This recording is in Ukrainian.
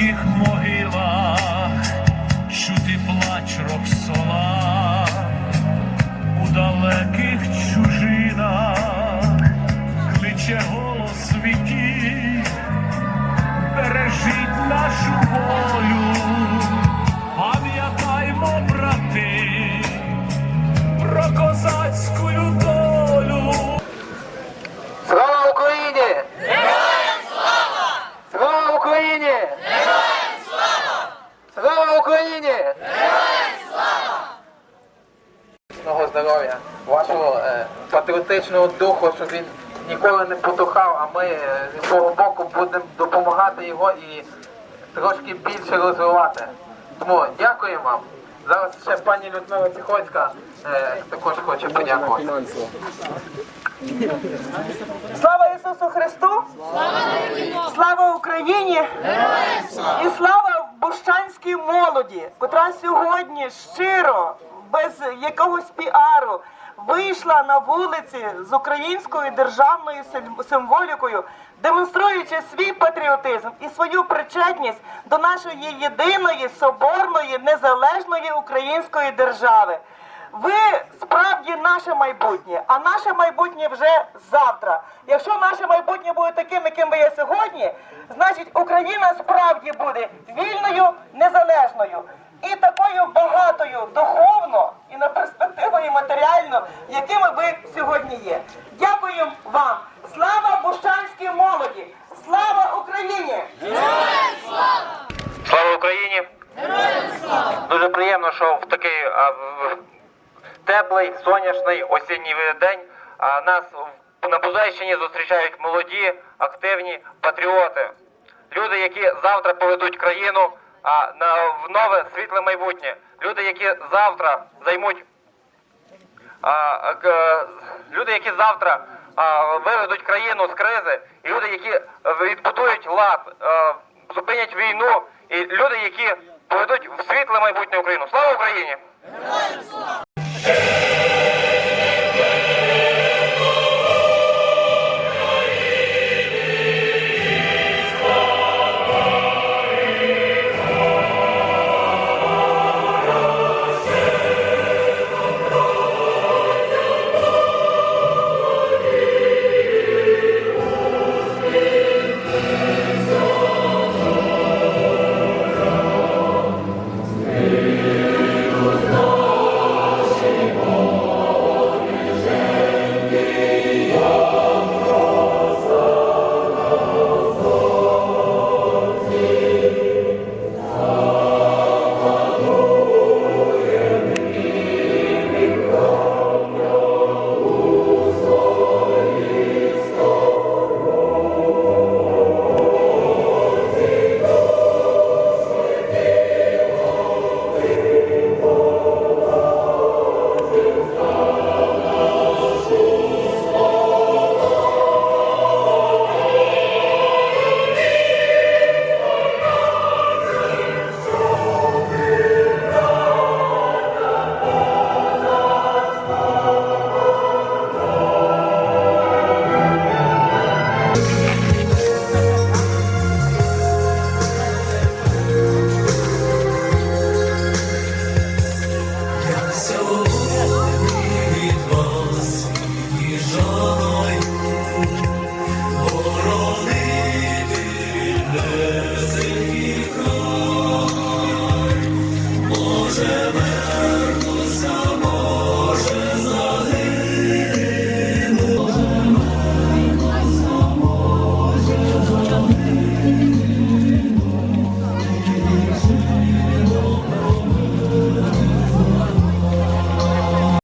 далеких могилах, чути плач роксола у далеких чужинах, кличе голос віків, бережіть нашу волю, пам'ятаймо брати про козацьку. Здоров'я, вашого е, патріотичного духу, щоб він ніколи не потухав, а ми е, зі свого боку будемо допомагати його і трошки більше розвивати. Тому дякуємо вам. Зараз ще пані Людмила Тихоцька е, також хоче подякувати. Слава Ісусу Христу! Слава Україні! І слава бущанській молоді, котра сьогодні щиро, без якогось піару, вийшла на вулиці з українською державною символікою, демонструючи свій патріотизм і свою причетність до нашої єдиної соборної незалежної української держави. Ви справді наше майбутнє, а наше майбутнє вже завтра. Якщо наше майбутнє буде таким, яким ви є сьогодні, значить Україна справді буде вільною, незалежною і такою багатою духовно і на перспективу і матеріально, якими ви сьогодні є. Дякую вам! Слава Бущанській молоді! Слава Україні! Слава Україні! Героям слава! Дуже приємно, що в такий теплий, сонячний осінній день нас на Бузейщині зустрічають молоді, активні патріоти. Люди, які завтра поведуть країну в нове світле майбутнє. Люди, які завтра займуть люди, які завтра виведуть країну з кризи, і люди, які відбудують лад, зупинять війну, і люди, які поведуть в світле майбутнє Україну. Слава Україні! seven.